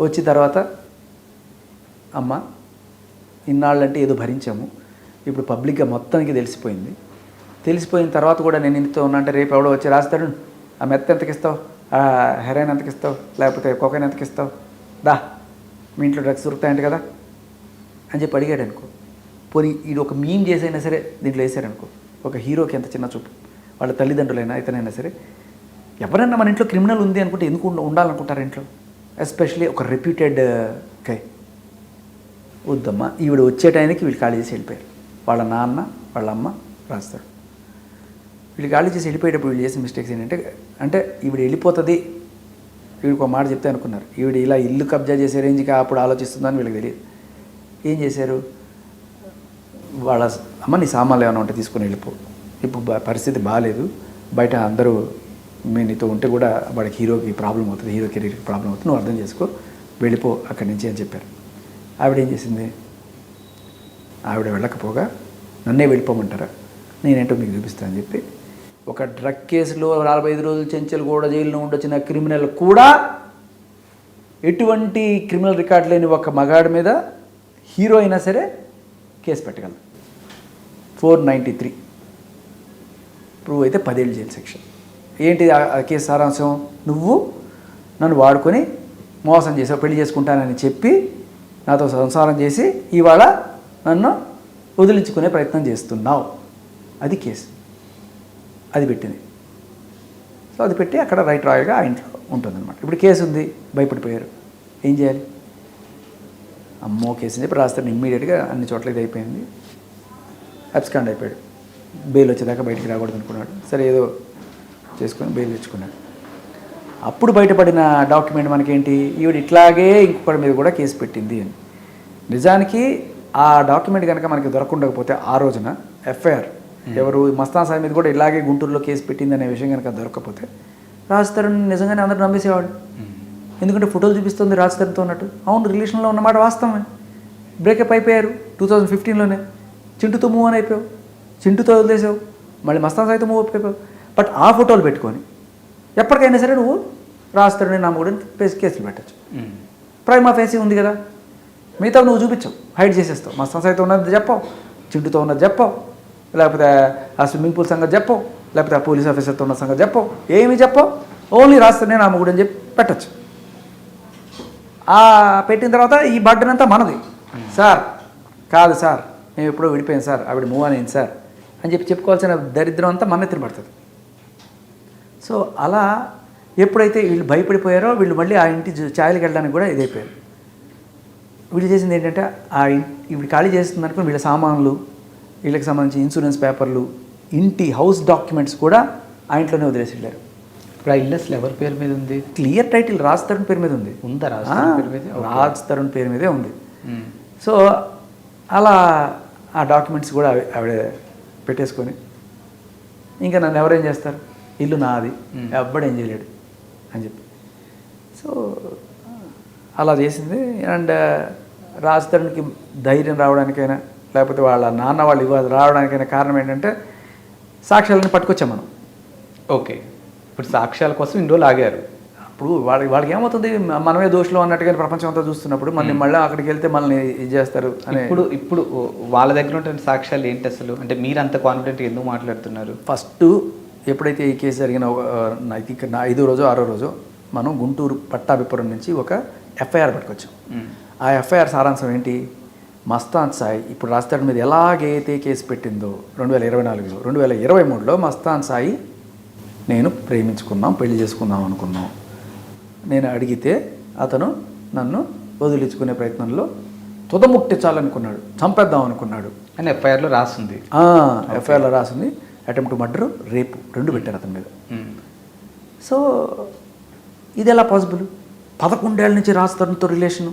వచ్చిన తర్వాత అమ్మ ఇన్నాళ్ళంటే ఏదో భరించాము. ఇప్పుడు పబ్లిక్గా మొత్తానికి తెలిసిపోయింది. తెలిసిపోయిన తర్వాత కూడా నేను ఇంతతో ఉన్నా అంటే రేపు ఎవడో వచ్చి రాస్తాడు. ఆ మెత్త ఎంతకి ఇస్తావు? ఆ హెరాయిన్ ఎంతకి ఇస్తావు? లేకపోతే కొకైన్ ఎంతకి ఇస్తావు? దా మీ ఇంట్లో డ్రగ్స్ దొరుకుతాయంట కదా? అని చెప్పి అడిగాడు అనుకో పోనీ ఇది ఒక మీమ్ చేసైనా సరే దీంట్లో వేసారనుకో ఒక హీరోకి ఎంత చిన్న చూపు. వాళ్ళ తల్లిదండ్రులైనా ఇతనైనా సరే. ఎవరైనా మన ఇంట్లో క్రిమినల్ ఉంది అనుకుంటే ఎందుకు ఉండాలనుకుంటారు ఇంట్లో? ఎస్పెషలీ ఒక రెప్యూటెడ్ కై వద్దమ్మా ఈవిడ వచ్చే టైంకి వీళ్ళు ఖాళీ చేసి వెళ్ళిపోయారు. వాళ్ళ నాన్న వాళ్ళ అమ్మ రాస్తారు. వీళ్ళు ఖాళీ చేసి వెళ్ళిపోయేటప్పుడు వీళ్ళు చేసిన మిస్టేక్స్ ఏంటంటే అంటే ఈవిడ వెళ్ళిపోతుంది. వీడికి ఒక మాట చెప్తే అనుకున్నారు. ఈవిడ ఇలా ఇల్లు కబ్జా చేసే రేంజ్కి అప్పుడు ఆలోచిస్తుందని వీళ్ళకి తెలియదు. ఏం చేశారు? వాళ్ళ అమ్మ నీ సామాన్లు ఏమైనా ఉంటే తీసుకుని వెళ్ళిపో. ఇప్పుడు బా- పరిస్థితి బాగాలేదు బయట అందరూ మీ నీతో ఉంటే కూడా వాడికి హీరోకి ప్రాబ్లం అవుతుంది హీరో కెరీర్కి ప్రాబ్లం అవుతుంది నువ్వు అర్థం చేసుకో వెళ్ళిపో అక్కడి నుంచి అని చెప్పారు. ఆవిడ ఏం చేసింది? ఆవిడ వెళ్ళకపోగా నన్నే వెళ్ళిపోమంటారా? నేనేంటో మీకు చూపిస్తానని చెప్పి ఒక డ్రగ్ కేసులో నలభై ఐదు రోజులు చెంచలు కూడా జైల్లో ఉండొచ్చిన క్రిమినల్ కూడా ఎటువంటి క్రిమినల్ రికార్డ్ లేని ఒక మగాడి మీద హీరో అయినా సరే కేసు పెట్టగలరు ఫోర్ నైంటీ త్రీ. ప్రూవ్ అయితే పదేళ్ళు జైలు సెక్షన్ ఏంటి ఆ- కేసు సారాంశం? నువ్వు నన్ను వాడుకొని మోసం చేసావు పెళ్ళి చేసుకుంటానని చెప్పి నాతో సంసారం చేసి ఇవాళ నన్ను వదిలించుకునే ప్రయత్నం చేస్తున్నావు. అది కేసు. అది పెట్టింది. సో అది పెట్టి అక్కడ రైట్ రాయల్గా ఆ ఇంట్లో ఉంటుందన్నమాట. ఇప్పుడు కేసు ఉంది భయపడిపోయారు. ఏం చేయాలి? అమ్మో కేసు అని చెప్పి రాస్తాను ఇమ్మీడియట్గా అన్ని చోట్ల ఇది అయిపోయింది. అబ్స్కాండ్ అయిపోయాడు. బెయిల్ వచ్చేదాకా బయటికి రాకూడదు అనుకున్నాడు సరే ఏదో చేసుకొని బెయిల్ తెచ్చుకున్నాడు. అప్పుడు బయటపడిన డాక్యుమెంట్ మనకేంటి? ఈవిడ ఇట్లాగే ఇంకొకటి మీద కూడా కేసు పెట్టింది అని. నిజానికి ఆ డాక్యుమెంట్ కనుక మనకి దొరకకుండకపోతే ఆ రోజున ఎఫ్ఐఆర్ ఎవరు మస్తాన్ సాయి మీద కూడా ఇలాగే గుంటూరులో కేసు పెట్టింది అనే విషయం కనుక దొరకకపోతే రాజ్ తరుణ్ నిజంగానే అందరూ నమ్మేసేవాడు ఎందుకంటే ఫోటోలు చూపిస్తుంది రాజ్ తరుణ్తో ఉన్నట్టు. అవును రిలేషన్లో ఉన్నమాట వాస్తవమే. బ్రేకప్ అయిపోయారు టూ థౌజండ్ ఫిఫ్టీన్లోనే. చింటుతో మూవ్ అని అయిపోయావు. చింటుతో వదిలేసావు. మళ్ళీ మస్తాన్ సాయితో మూవ్ అయిపోయావు. బట్ ఆ ఫోటోలు పెట్టుకొని ఎప్పటికైనా సరే నువ్వు రాజ్ తరుణ్ నమ్మకూడని కేసులు పెట్టచ్చు. ప్రైమా ఫేసీ ఉంది కదా. మిగతా నువ్వు చూపించవు. హైడ్ చేసేస్తావు. మా సంస్థతో ఉన్నది చెప్పవు. చింటుతో ఉన్నది చెప్పవు. లేకపోతే ఆ స్విమ్మింగ్ పూల్ సంగతి చెప్పవు. లేకపోతే ఆ పోలీస్ ఆఫీసర్తో ఉన్న సంగతి చెప్పవు. ఏమి చెప్పవు. ఓన్లీ రాస్తేనే నా మొగుడు అని చెప్పి పెట్టచ్చు. ఆ పెట్టిన తర్వాత ఈ బర్డన్ అంతా మనది. సార్ కాదు సార్ మేము ఎప్పుడో విడిపోయాం సార్. ఆవిడ మూవ్ అనేది సార్. అని చెప్పి చెప్పుకోవాల్సిన దరిద్రం అంతా మన ఎత్తున పడుతుంది. సో అలా ఎప్పుడైతే వీళ్ళు భయపడిపోయారో వీళ్ళు మళ్ళీ ఆ ఇంటి ఛాయలకు వెళ్ళడానికి కూడా ఇదైపోయారు వీళ్ళు చేసింది ఏంటంటే ఆ ఇప్పుడు ఖాళీ చేస్తుంది అనుకుని వీళ్ళ సామాన్లు వీళ్ళకి సంబంధించి ఇన్సూరెన్స్ పేపర్లు ఇంటి హౌస్ డాక్యుమెంట్స్ కూడా ఆ ఇంట్లోనే వదిలేసి వెళ్ళారు ఇప్పుడు ఆ ఇల్లు అసలు ఎవరి పేరు మీద ఉంది క్లియర్ టైటిల్ రాజ్ తరుణ్ పేరు మీద ఉంది ఉందా రాజ్ ఆ, తరుణ్ పేరు మీద? ఓకే. రాజ్ తరుణ్ పేరు మీదే ఉంది. సో అలా ఆ డాక్యుమెంట్స్ కూడా ఆవి- ఆవిడ పెట్టేసుకొని ఇంకా నన్ను ఎవరేం చేస్తారు ఇల్లు నాది. ఎవ్వడేం చేయలేడు అని చెప్పి. సో అలా చేసింది. అండ్ రాజ్ తరుణ్కి ధైర్యం రావడానికైనా లేకపోతే వాళ్ళ నాన్న వాళ్ళు ఇవ్వాలి రావడానికైనా కారణం ఏంటంటే సాక్ష్యాలను పట్టుకొచ్చాం మనం. ఓకే. ఇప్పుడు సాక్ష్యాల కోసం ఇన్ని రోజులు ఆగారు. అప్పుడు వాళ్ళకి వాళ్ళకి ఏమవుతుంది? మనమే దోషులు అన్నట్టుగా ప్రపంచం అంతా చూస్తున్నప్పుడు మళ్ళీ మళ్ళీ అక్కడికి వెళ్తే మనల్ని ఇది చేస్తారు అని ఇప్పుడు ఇప్పుడు వాళ్ళ దగ్గర ఉన్న సాక్ష్యాలు ఏంటి అసలు? అంటే మీరు అంత కాన్ఫిడెంట్ ఎందుకు మాట్లాడుతున్నారు? ఫస్ట్ ఎప్పుడైతే ఈ కేసు జరిగిన ఐ థింక్ నా ఐదో రోజు ఆరో రోజు మనం గుంటూరు పట్టాభిపురం నుంచి ఒక ఎఫ్ఐఆర్ పట్టుకొచ్చాం. ఆ ఎఫ్ఐఆర్ సారాంశం ఏంటి? మస్తాన్ సాయి ఇప్పుడు రాస్తాడు మీద ఎలాగైతే కేసు పెట్టిందో రెండు వేల ఇరవై నాలుగులో రెండు వేల ఇరవై మూడులో మస్తాన్ సాయి నేను ప్రేమించుకున్నాం పెళ్ళి చేసుకుందాం అనుకున్నాం. నేను అడిగితే అతను నన్ను వదిలించుకునే ప్రయత్నంలో తుదముట్టించాలనుకున్నాడు చంపేద్దాం అనుకున్నాడు. అని ఎఫ్ఐఆర్లో రాస్తుంది ఎఫ్ఐఆర్లో రాసింది. అటెంప్ట్ మర్డర్ రేపు రెండు పెట్టారు అతని మీద మ్మ్. సో ఇది ఎలా పాసిబుల్ పదకొండేళ్ళ నుంచి రాస్తారంతో రిలేషను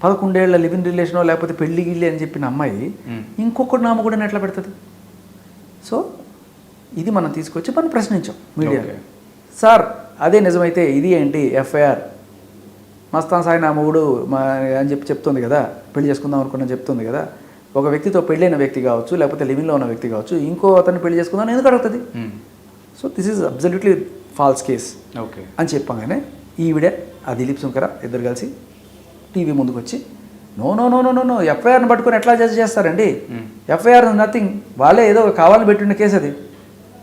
పదకొండేళ్ళ లివింగ్ రిలేషనో లేకపోతే పెళ్ళి గిళ్ళి అని చెప్పిన అమ్మాయి మ్మ్. ఇంకొకటి నామ కూడా ఎట్లా పెడుతుంది సో ఇది మనం తీసుకొచ్చి మనం ప్రశ్నించాం మీడియా. సార్ అదే నిజమైతే ఇది ఏంటి ఎఫ్ఐఆర్ మస్తాన్ సాయి నా మొగుడు మా అని చెప్పి చెప్తుంది కదా పెళ్ళి చేసుకుందాం అనుకున్న చెప్తుంది కదా ఒక వ్యక్తితో పెళ్ళైన వ్యక్తి కావచ్చు లేకపోతే లివింగ్లో ఉన్న వ్యక్తి కావచ్చు ఇంకో అతన్ని పెళ్ళి చేసుకుందాం ఎందుకు అడుగుతుంది? మ్మ్. So this is absolutely false case okay అని చెప్పగానే ఈవిడే ఆ దిలీప్ శంకర ఇద్దరు కలిసి టీవీ ముందుకు వచ్చి no no no no no no ఎఫ్ఐఆర్ని పట్టుకొని ఎట్లా జడ్జ్ చేస్తారండి? ఎఫ్ఐఆర్ నథింగ్ వాళ్ళే ఏదో కావాలని పెట్టిన కేసు అది.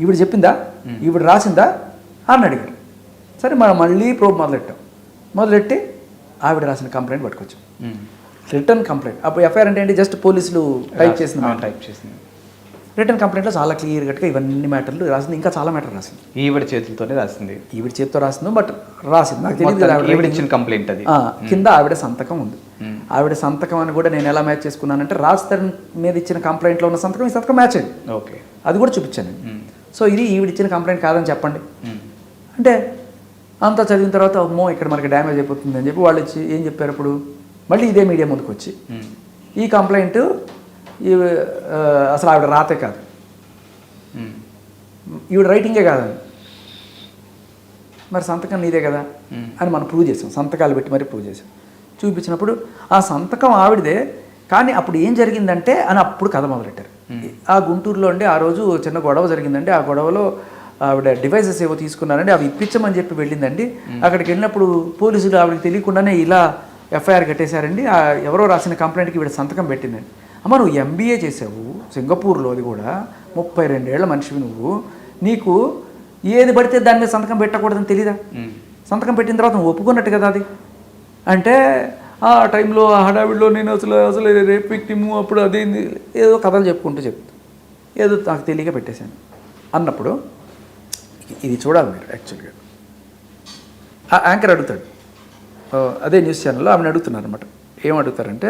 ఈవిడ చెప్పిందా? ఈవిడ రాసిందా? అని అడిగారు. సరే మనం మళ్ళీ ప్రోబ్ మొదలెట్టాం. మొదలెట్టి ఆవిడ రాసిన కంప్లైంట్ పట్టుకొచ్చాం. Return complaint. అప్పుడు ఎఫ్ఐఆర్ అంటే ఏంటి? జస్ట్ పోలీసులు టైప్ చేసిన టైప్ చేసింది రిటర్న్ కంప్లైంట్లో చాలా క్లియర్ కట్గా ఇవన్నీ మ్యాటర్లు రాసింది. ఇంకా చాలా మ్యాటర్ రాసింది. ఈవిడ చేతులతోనే రాసింది. ఈవిడ చేతితో రాసింది బట్ రాసింది. నాకు తెలియదు ఈవిడ ఇచ్చిన కంప్లైంట్ అది. కింద ఆవిడ సంతకం ఉంది. ఆవిడ సంతకం అని కూడా నేను ఎలా మ్యాచ్ చేసుకున్నానంటే రాజ్ మీద ఇచ్చిన కంప్లైంట్లో ఉన్న సంతకం ఈ సంతకం మ్యాచ్ అయింది. ఓకే. అది కూడా చూపించాను. సో ఇది ఈవిడ ఇచ్చిన కంప్లైంట్ కాదని చెప్పండి. అంటే అంతా చదివిన తర్వాత అమ్మో ఇక్కడ మనకి డ్యామేజ్ అయిపోతుంది అని చెప్పి వాళ్ళు వచ్చి ఏం చెప్పారు ఇప్పుడు మళ్ళీ ఇదే మీడియా ముందుకు వచ్చి ఈ కంప్లైంట్ ఈ అసలు ఆవిడ రాతే కాదు. ఈవిడ రైటింగే కాదని. మరి సంతకం నీదే కదా? అని మనం ప్రూవ్ చేసాం. సంతకాలు పెట్టి మరి ప్రూవ్ చేసాం. చూపించినప్పుడు ఆ సంతకం ఆవిడదే కానీ అప్పుడు ఏం జరిగిందంటే అని అప్పుడు కథ మొదలెట్టారు. ఆ గుంటూరులో అండి ఆ రోజు చిన్న గొడవ జరిగిందండి. ఆ గొడవలో ఆవిడ డివైసెస్ ఏవో తీసుకున్నారండి. అవి ఇప్పించమని చెప్పి వెళ్ళిందండి. అక్కడికి వెళ్ళినప్పుడు పోలీసులు ఆవిడకి తెలియకుండానే ఇలా ఎఫ్ఐఆర్ కట్టేశారండి. ఆ ఎవరో రాసిన కంప్లైంట్కి ఈవిడ సంతకం పెట్టిందండి. అమ్మ నువ్వు ఎంబీఏ చేసావు. సింగపూర్లో అది కూడా. ముప్పై రెండేళ్ళ మనిషివి నువ్వు. నీకు ఏది పడితే దాని మీద సంతకం పెట్టకూడదని తెలీదా? సంతకం పెట్టిన తర్వాత నువ్వు ఒప్పుకున్నట్టు కదా అది? అంటే ఆ టైంలో ఆ హడావిడిలో నేను అసలు అసలు రేపు విక్టిము అప్పుడు అదేంది ఏదో కథలు చెప్పుకుంటూ చెప్తా. ఏదో నాకు తెలియక పెట్టేశాను. అన్నప్పుడు ఇది చూడాలి మీరు యాక్చువల్గా. ఆ యాంకర్ అడుగుతాడు అదే న్యూస్ ఛానల్లో ఆమెను అడుగుతున్నారు అనమాట ఏం అడుగుతారంటే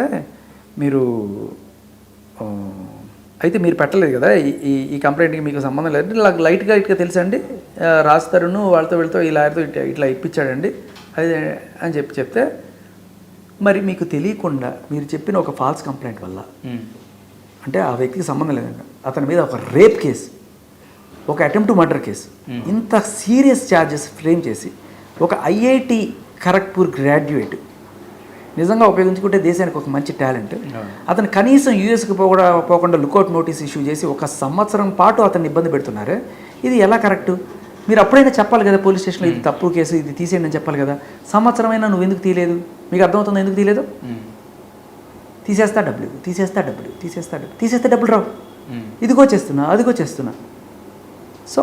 మీరు అయితే మీరు పెట్టలేదు కదా ఈ- ఈ కంప్లైంట్కి మీకు సంబంధం లేదంటే నాకు లైట్గా ఇట్లా తెలుసా అండి? ఆ, రాస్తారును వాళ్ళతో వీళ్ళతో ఈ లాయర్తో ఇట్లా ఇట్లా ఇప్పించాడండి. అది అని చెప్పి చెప్తే మరి మీకు తెలియకుండా మీరు చెప్పిన ఒక ఫాల్స్ కంప్లైంట్ వల్ల అంటే ఆ వ్యక్తికి సంబంధం లేదండి అతని మీద ఒక రేప్ కేసు ఒక అటెంప్ట్ మర్డర్ కేసు ఇంత సీరియస్ ఛార్జెస్ ఫ్రేమ్ చేసి ఒక ఐఐటి ఖరగ్పూర్ గ్రాడ్యుయేట్. నిజంగా ఉపయోగించుకుంటే దేశానికి ఒక మంచి టాలెంట్. అతను కనీసం యూఎస్కి పోకుండా పోకుండా లుకౌట్ నోటీస్ ఇష్యూ చేసి ఒక సంవత్సరం పాటు అతన్ని ఇబ్బంది పెడుతున్నారే. ఇది ఎలా కరెక్ట్? మీరు అప్పుడైనా చెప్పాలి కదా పోలీస్ స్టేషన్లో ఇది తప్పు కేసు ఇది తీసేయండి అని చెప్పాలి కదా. సంవత్సరమైనా నువ్వు ఎందుకు తీయలేదు? మీకు అర్థమవుతుంది ఎందుకు తీయలేదు? తీసేస్తా డబ్బులు తీసేస్తా డబ్బులు తీసేస్తా డబ్బులు తీసేస్తే డబ్బులు రావు. ఇదిగో చేస్తున్నా అదిగో చేస్తున్నా. సో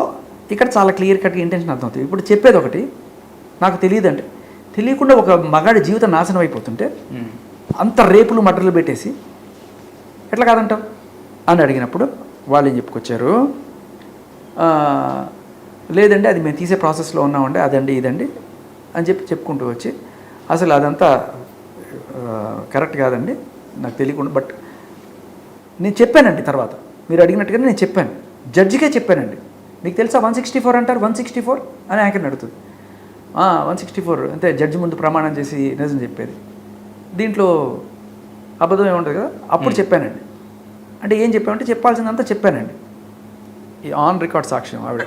ఇక్కడ చాలా క్లియర్ కట్గా ఇంటెన్షన్ అర్థమవుతుంది. ఇప్పుడు చెప్పేది ఒకటి నాకు తెలియదంటే తెలియకుండా ఒక మగాడి జీవితం నాశనం అయిపోతుంటే అంత రేపులు మటర్లు పెట్టేసి ఎట్లా కాదంటావు? అని అడిగినప్పుడు వాళ్ళు ఏం చెప్పుకొచ్చారు? "ఆ, లేదండి అది మేము తీసే ప్రాసెస్లో ఉన్నామండి అదండి ఇదండి అని చెప్పి చెప్పుకుంటూ వచ్చి అసలు అదంతా కరెక్ట్ కాదండి నాకు తెలియకుండా బట్ నేను చెప్పానండి తర్వాత. మీరు అడిగినట్టుగానే నేను చెప్పాను. జడ్జికే చెప్పానండి. మీకు తెలుసా వన్ సిక్స్టీ ఫోర్ అంటారు? One sixty four? అని యాంకర్ని అడుగుతుంది వన్ సిక్స్టీ ఫోర్ అంతే జడ్జి ముందు ప్రమాణం చేసి నిజం చెప్పేది. దీంట్లో అబద్ధం ఏముంటుంది కదా? అప్పుడు చెప్పానండి. అంటే ఏం చెప్పామంటే చెప్పాల్సిందంతా చెప్పానండి. ఈ ఆన్ రికార్డ్ సాక్ష్యం ఆవిడ.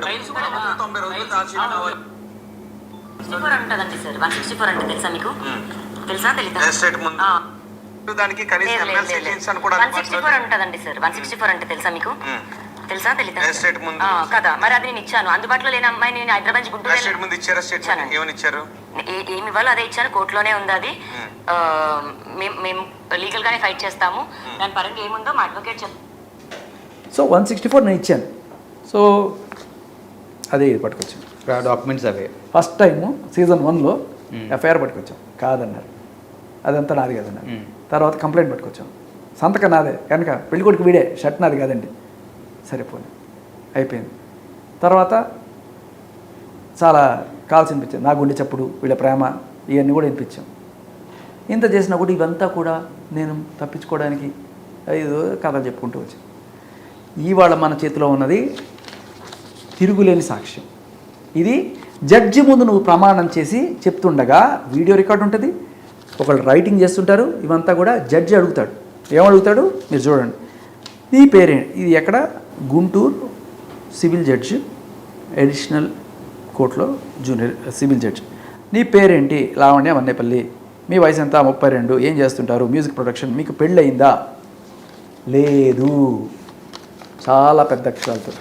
దానికి కనీసం ఉంటుందండి సార్. వన్ సిక్స్టీ ఫోర్ అంటే తెలుసా మీకు? తెలుసా తెలీదా ఎస్టేట్ ముందు. ఆ, కదా. మరి అది నేను ఇచ్చాను. అందుబాటులో లేని అమ్మాయిని నేను హైదరాబాద్ నుంచి గుంటూరు ముందు ఇచ్చారా? స్టేట్మెంట్ ఇచ్చానండి. ఏమని ఇచ్చారు ఏ- ఏమి ఇవ్వాలో అదే ఇచ్చాను. కోర్టులోనే ఉంది అది. ఆ, మేము లీగల్ గానే ఫైట్ చేస్తాము. దాని పరంగా ఏముందో మా అడ్వకేట్ చెప్ సో వన్ సిక్స్టీ ఫోర్ నేను ఇచ్చాను. సో అదే ఇది పట్టుకొచ్చాను. డాక్యుమెంట్స్ అవే. ఫస్ట్ టైము సీజన్ వన్లో ఎఫ్ఐఆర్ పట్టుకొచ్చాం. కాదన్నారు. అదంతా నాది కాదన్నారు. తర్వాత కంప్లైంట్ పట్టుకొచ్చాం. సంతకం నాదే. కనుక పెళ్ళికొడుకు వీడే. షర్ట్ నాది కాదండి. సరిపోయింది. అయిపోయింది. తర్వాత చాలా కాల్స్ వినిపించాం నా గుండె చప్పుడు వీళ్ళ ప్రేమ ఇవన్నీ కూడా వినిపించాం. ఇంత చేసినా కూడా ఇవంతా కూడా నేను తప్పించుకోవడానికి ఏదో కథలు చెప్పుకుంటూ వచ్చాను. ఇవాళ మన చేతిలో ఉన్నది తిరుగులేని సాక్ష్యం. ఇది జడ్జి ముందు నువ్వు ప్రమాణం చేసి చెప్తుండగా వీడియో రికార్డు ఉంటుంది. ఒకళ్ళు రైటింగ్ చేస్తుంటారు. ఇవంతా కూడా జడ్జి అడుగుతాడు. ఏమడుగుతాడు? మీరు చూడండి. నీ పేరే ఇది ఎక్కడ? గుంటూరు సివిల్ జడ్జి అడిషనల్ కోర్టులో జూనియర్ సివిల్ జడ్జి. నీ పేరేంటి? లావణ్య వన్నేపల్లి. మీ వయసు ఎంత ముప్పై రెండు. ఏం చేస్తుంటారు? మ్యూజిక్ ప్రొడక్షన్ మీకు పెళ్ళయిందా? లేదు. చాలా పెద్ద అక్షరాలతో.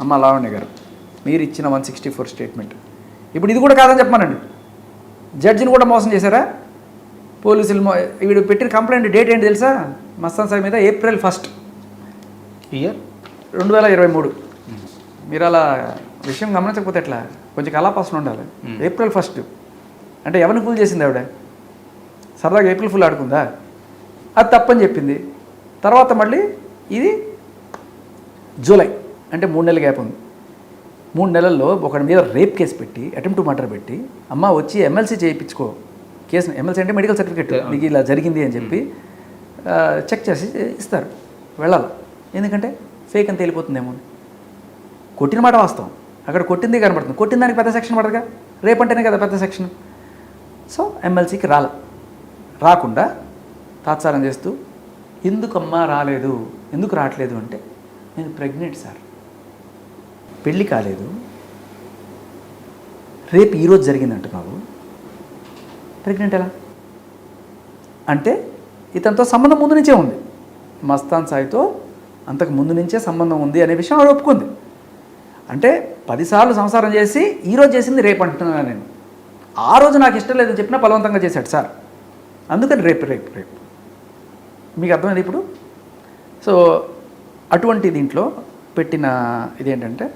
అమ్మ లావణ్య గారు మీరు ఇచ్చిన వన్ సిక్స్టీ ఫోర్ స్టేట్మెంట్. ఇప్పుడు ఇది కూడా కాదని చెప్పమానండి. జడ్జిని కూడా మోసం చేశారా? పోలీసులు వీడు పెట్టిన కంప్లైంట్ డేట్ ఏంటి తెలుసా? మస్తాన్ సార్ మీద ఏప్రిల్ ఫస్ట్. ఇయర్? రెండు వేల ఇరవై మూడు. మీరు అలా విషయం గమనించకపోతే ఎట్లా? కొంచెం కళాపాసన ఉండాలి. April first. అంటే ఎవరిని ఫుల్ చేసింది ఆవిడ? సరదాగా ఏప్రిల్ ఫుల్ ఆడుకుందా? అది తప్పని చెప్పింది. తర్వాత మళ్ళీ ఇది జూలై. అంటే మూడు నెలల గ్యాప్ ఉంది. మూడు నెలల్లో ఒకటి మీద రేప్ కేసు పెట్టి అటెంప్ట్ మర్డర్ పెట్టి అమ్మ వచ్చి ఎమ్మెల్సీ చేయించుకో. కేసు ఎమ్మెల్సీ అంటే మెడికల్ సర్టిఫికేట్. నీకు ఇలా జరిగింది అని చెప్పి చెక్ చేసి ఇస్తారు. వెళ్ళాలి. ఎందుకంటే ఫేక్ అని తేలిపోతుందేమో అని. కొట్టిన మాట వాస్తవం. అక్కడ కొట్టింది కనబడుతుంది. కొట్టిన దానికి పెద్ద సెక్షన్ పడదుగా? రేపంటేనే కదా పెద్ద సెక్షన్ సో ఎమ్మెల్సీకి రాల. రాకుండా తాత్సారం చేస్తూ ఎందుకమ్మా రాలేదు? ఎందుకు రావట్లేదు? అంటే నేను ప్రెగ్నెంట్ సార్ పెళ్ళి కాలేదు. రేపు ఈరోజు జరిగిందంటున్నావు ప్రెగ్నెంట్ ఎలా? అంటే ఇతనితో సంబంధం ముందు నుంచే ఉంది. మస్తాన్ సాయితో అంతకు ముందు నుంచే సంబంధం ఉంది అనే విషయం ఆవిడ ఒప్పుకుంది. అంటే పదిసార్లు సంసారం చేసి ఈరోజు చేసింది రేపు అంటున్నాను నేను. ఆ రోజు నాకు ఇష్టం లేదని చెప్పినా బలవంతంగా చేశాడు సార్. అందుకని రేపు రేపు రేపు. మీకు అర్థమైంది ఇప్పుడు? సో అటువంటి దీంట్లో పెట్టిన ఇదేంటంటే